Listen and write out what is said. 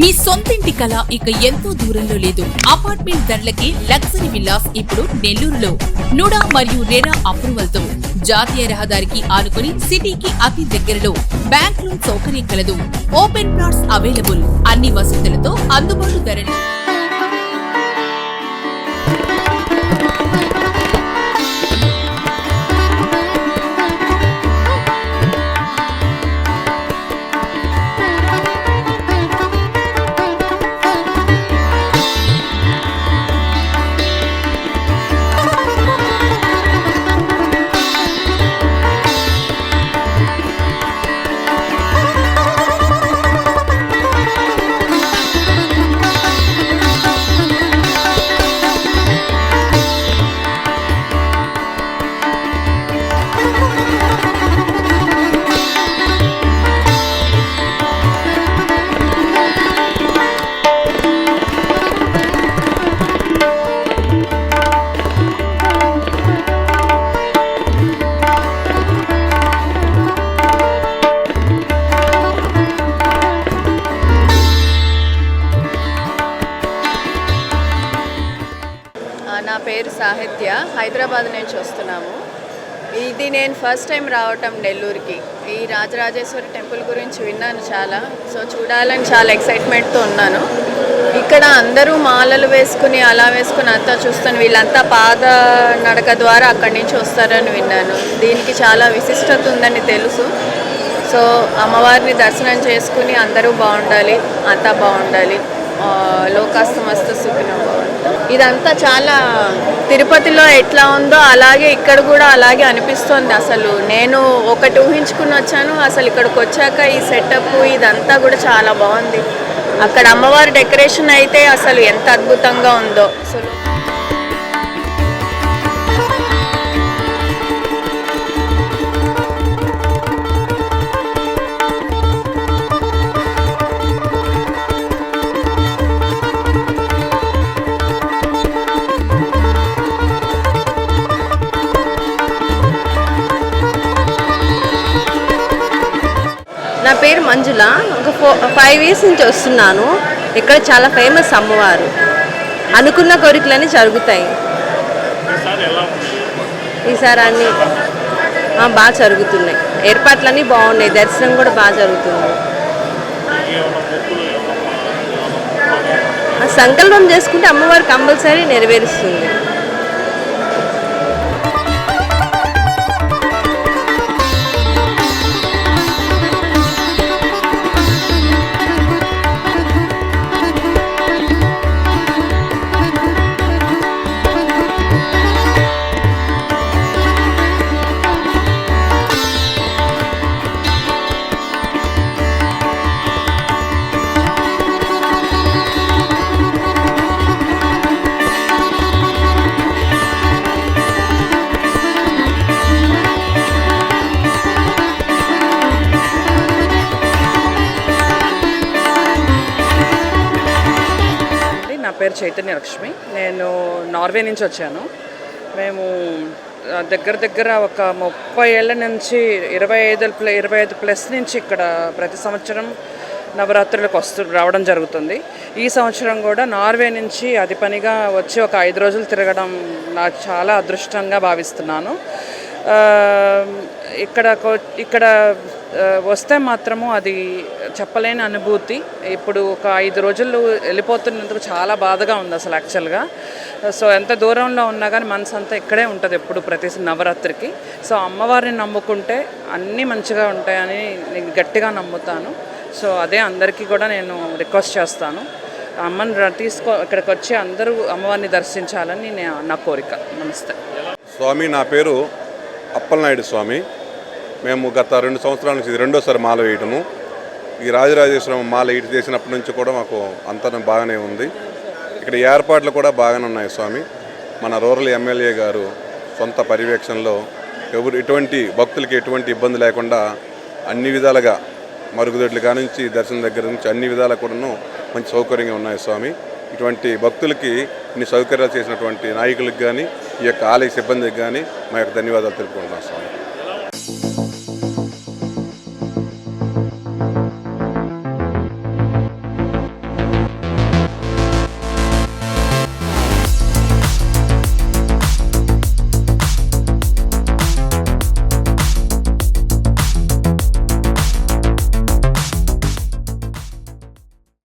మీ సొంతింటి కల ఇక ఎంతో దూరంలో లేదు. అపార్ట్మెంట్ ధరలకి లగ్జరీ విల్లాస్ ఇప్పుడు నెల్లూరులో. నుడా మరియు రెరా అప్రూవల్తో జాతీయ రహదారికి ఆనుకుని సిటీకి అతి దగ్గరలో బ్యాంక్ లోన్ సౌకర్యం కలదు. Open plots available. అన్ని వసతులతో అందుబాటు ధరలు. నా పేరు సాహిత్య. హైదరాబాద్ నుంచి వస్తున్నాము. ఇది నేను ఫస్ట్ టైం రావటం నెల్లూరుకి. ఈ రాజరాజేశ్వరి టెంపుల్ గురించి విన్నాను చాలా. సో చూడాలని చాలా ఎక్సైట్మెంట్తో ఉన్నాను. ఇక్కడ అందరూ మాలలు వేసుకుని అలా వేసుకుని అంతా చూస్తాను. వీళ్ళంతా పాద నడక ద్వారా అక్కడి నుంచి వస్తారని విన్నాను. దీనికి చాలా విశిష్టత ఉందని తెలుసు. సో అమ్మవారిని దర్శనం చేసుకుని అందరూ బాగుండాలి అంతా బాగుండాలి. లోకాస్తమస్త సుఖినం ఇదంతా చాలా తిరుపతిలో ఎట్లా ఉందో అలాగే ఇక్కడ కూడా అలాగే అనిపిస్తోంది అసలు. నేను ఒకటి ఊహించుకుని వచ్చాను అసలు ఇక్కడికి వచ్చాక ఈ సెటప్ ఇదంతా కూడా చాలా బాగుంది. అక్కడ అమ్మవారి డెకరేషన్ అయితే అసలు ఎంత అద్భుతంగా ఉందో. అసలు పేరు మంజుల. ఒక ఫో ఫైవ్ ఇయర్స్ నుంచి వస్తున్నాను. ఇక్కడ చాలా ఫేమస్ అమ్మవారు. అనుకున్న కోరికలన్నీ జరుగుతాయి. ఈసారి అన్ని బాగా జరుగుతున్నాయి. ఏర్పాట్లన్నీ బాగున్నాయి. దర్శనం కూడా బాగా జరుగుతుంది. ఆ సంకల్పం చేసుకుంటే అమ్మవారు కంపల్సరీ నెరవేరుస్తుంది. పేరు చైతన్య లక్ష్మి. నేను నార్వే నుంచి వచ్చాను. మేము దగ్గర దగ్గర ఒక ముప్పై ఏళ్ళ నుంచి ఇరవై ఐదు ప్లస్ ఇరవై ఐదు ప్లస్ నుంచి ఇక్కడ ప్రతి సంవత్సరం నవరాత్రులకు వస్తూ రావడం జరుగుతుంది. ఈ సంవత్సరం కూడా నార్వే నుంచి అది పనిగా వచ్చి ఒక ఐదు రోజులు తిరగడం నాకు చాలా అదృష్టంగా భావిస్తున్నాను. ఇక్కడ ఇక్కడ వస్తే మాత్రము అది చెప్పలేని అనుభూతి. ఇప్పుడు ఒక ఐదు రోజులు వెళ్ళిపోతున్నందుకు చాలా బాధగా ఉంది అసలు యాక్చువల్గా సో ఎంత దూరంలో ఉన్నా కానీ మనసు అంతా ఇక్కడే ఉంటుంది ఎప్పుడు ప్రతి నవరాత్రికి. సో అమ్మవారిని నమ్ముకుంటే అన్నీ మంచిగా ఉంటాయని నేను గట్టిగా నమ్ముతాను. సో అదే అందరికీ కూడా నేను రిక్వెస్ట్ చేస్తాను. అమ్మని తీసుకో ఇక్కడికి వచ్చి అందరూ అమ్మవారిని దర్శించాలని నా కోరిక. నమస్తే. స్వామి నా పేరు అప్పలనాయుడు స్వామి. మేము గత రెండు సంవత్సరాల నుంచి ఇది రెండోసారి మాల వేయటము. ఈ రాజరాజేశ్వరం మాల ఇటు చేసినప్పటి నుంచి కూడా మాకు అంతరం బాగానే ఉంది. ఇక్కడ ఏర్పాట్లు కూడా బాగానే ఉన్నాయి స్వామి. మన రూరల్ ఎమ్మెల్యే గారు సొంత పర్యవేక్షణలో ఎవరు ఎటువంటి భక్తులకి ఎటువంటి ఇబ్బంది లేకుండా అన్ని విధాలుగా మరుగుదొడ్లు కానించి దర్శనం దగ్గర నుంచి అన్ని విధాలు కూడాను మంచి సౌకర్యంగా ఉన్నాయి స్వామి. ఇటువంటి భక్తులకి ఇన్ని సౌకర్యాలు చేసినటువంటి నాయకులకు కానీ ఈ యొక్క ఆలయ సిబ్బందికి కానీ మా యొక్క ధన్యవాదాలు తెలుపుకుంటున్నాం స్వామి.